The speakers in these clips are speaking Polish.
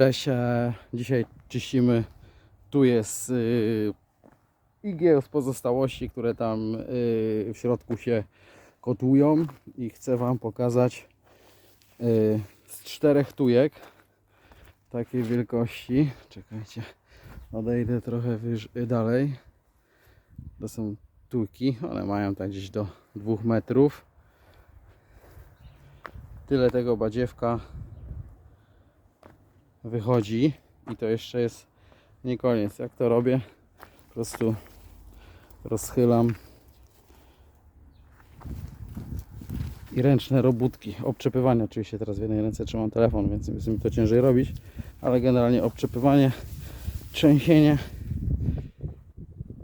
Cześć, e, dzisiaj czyścimy, tu jest y, igieł z pozostałości, które tam y, w środku się kotłują i chcę Wam pokazać y, z czterech tujek takiej wielkości. Czekajcie, odejdę trochę dalej. To są tujki, one mają tak gdzieś do dwóch metrów. Tyle tego badziewka wychodzi i to jeszcze jest nie koniec. Jak to robię? Po prostu rozchylam i ręczne robótki, obczepywanie oczywiście teraz w jednej ręce trzymam telefon, więc jest mi to ciężej robić, ale generalnie obczepywanie, trzęsienie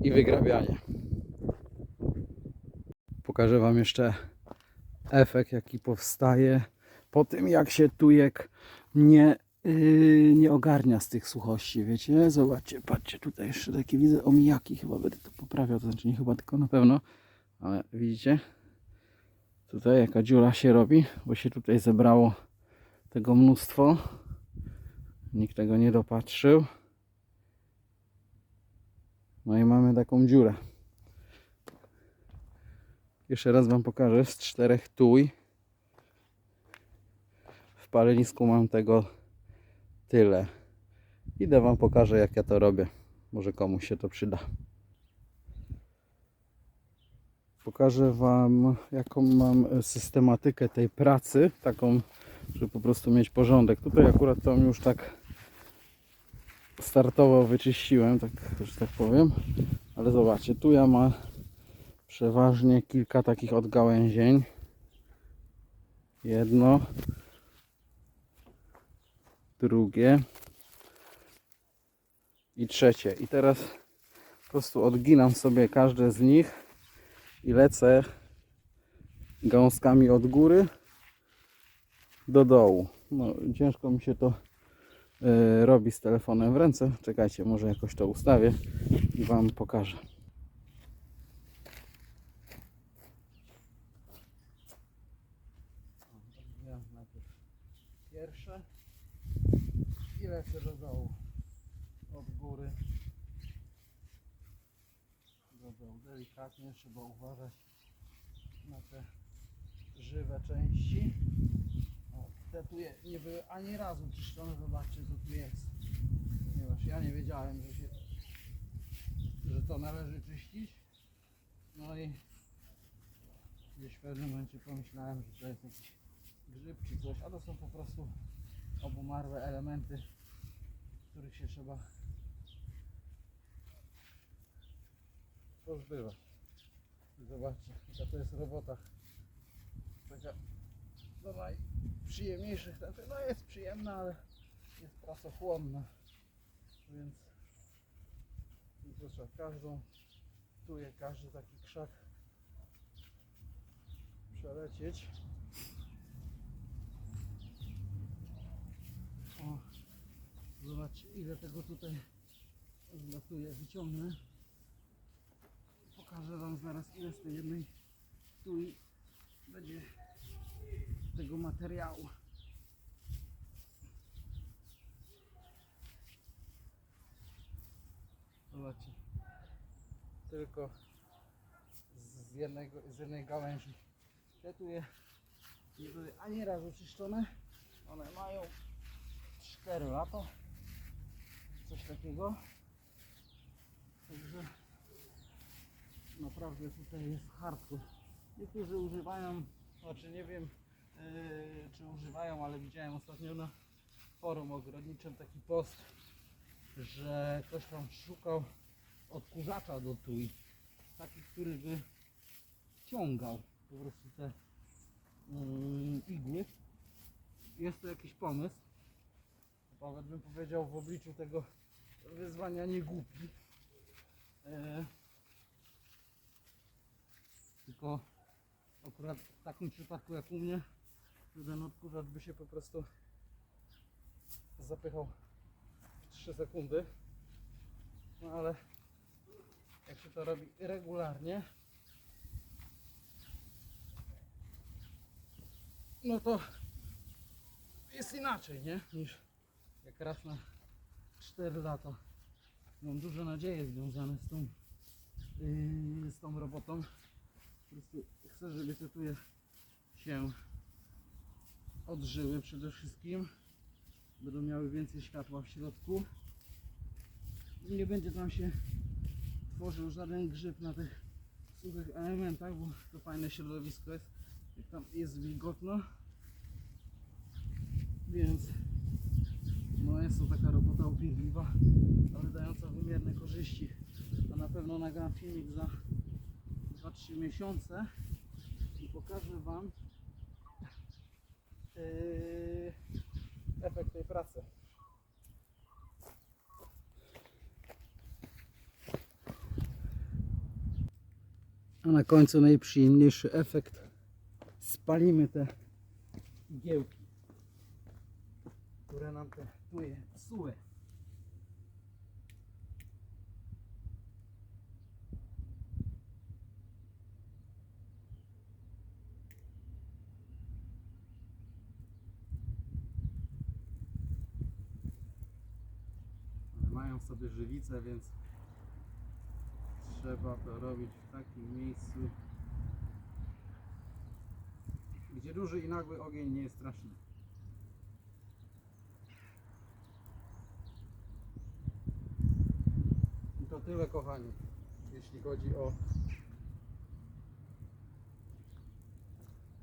i wygrabianie. Pokażę Wam jeszcze efekt jaki powstaje po tym jak się tujek nie, yy, nie ogarnia z tych suchości, wiecie? Zobaczcie, patrzcie, tutaj jeszcze takie widzę omijaki, chyba będę to poprawiał, to znaczy nie chyba, tylko na pewno, ale widzicie? Tutaj jaka dziura się robi, bo się tutaj zebrało tego mnóstwo. Nikt tego nie dopatrzył. No i mamy taką dziurę. Jeszcze raz Wam pokażę z czterech tuj. W palenisku mam tego tyle. Idę Wam pokażę jak ja to robię. Może komuś się to przyda. Pokażę Wam jaką mam systematykę tej pracy. Taką, żeby po prostu mieć porządek. Tutaj akurat to już tak startowo wyczyściłem, tak, że tak powiem. Ale zobaczcie, tu ja ma przeważnie kilka takich odgałęzień. Jedno, drugie i trzecie. I teraz po prostu odginam sobie każde z nich i lecę gąskami od góry do dołu. No, ciężko mi się to e, robi z telefonem w ręce. Czekajcie, może jakoś to ustawię i Wam pokażę. pierwsze i lecę do dołu od góry. Do dołu. Delikatnie trzeba uważać na te żywe części. O, te tu je, nie były ani razu czyszczone zobaczcie co tu jest. Ponieważ ja nie wiedziałem że się że to należy czyścić. No i gdzieś w pewnym momencie pomyślałem że to jest jakiś grzyb czy coś, a to są po prostu obumarłe elementy, których się trzeba pozbywać. Zobaczcie, jaka to jest robota. Taka do najprzyjemniejszych, znaczy no jest przyjemna, ale jest pracochłonna. Więc trzeba każdą, tu je każdy taki krzak przelecieć. O, zobaczcie ile tego tutaj zlatuje, wyciągnę. Pokażę Wam zaraz ile z tej jednej tui będzie tego materiału. Zobaczcie. Tylko z jednego, z jednej gałęzi. Te tu je nie były ani razu czyszczone. One mają 4 lata. Coś takiego. Także naprawdę tutaj jest hardcore. Niektórzy używają, znaczy nie wiem yy, czy używają, ale widziałem ostatnio na forum ogrodniczym taki post, że ktoś tam szukał odkurzacza do tui. Taki, który by ciągał po prostu te yy, igły. Jest to jakiś pomysł. Nawet bym powiedział w obliczu tego wyzwania nie głupi. E, tylko akurat w takim przypadku jak u mnie, ten odkurzacz by się po prostu zapychał w 3 sekundy. No ale jak się to robi regularnie, no to jest inaczej, nie? Niż jak raz na 4 lata. Mam duże nadzieje związane z tą, yy, z tą robotą. Po prostu chcę, żeby te tuje się odżyły przede wszystkim. Będą miały więcej światła w środku. Nie będzie tam się tworzył żaden grzyb na tych suchych elementach, bo to fajne środowisko jest. Jak tam jest wilgotno. Więc no jest to taka robota upierdliwa, ale dająca wymierne korzyści. A na pewno nagram filmik za 2-3 miesiące i pokażę Wam yy, efekt tej pracy. A na końcu najprzyjemniejszy efekt. Spalimy te igiełki, które nam te tuje psuły. Ale Mają sobie żywicę, więc trzeba to robić w takim miejscu, gdzie duży i nagły ogień nie jest straszny. I to tyle kochani, jeśli chodzi o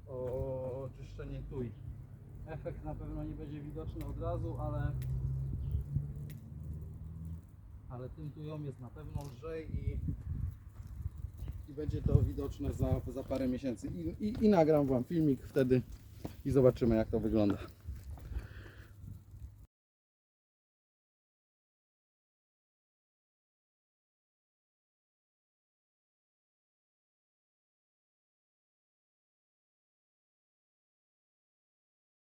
o czyszczenie tuj. Efekt na pewno nie będzie widoczny od razu, ale ale tym tujom jest na pewno lżej i, i będzie to widoczne za, za parę miesięcy. I, i, I nagram Wam filmik wtedy i zobaczymy jak to wygląda.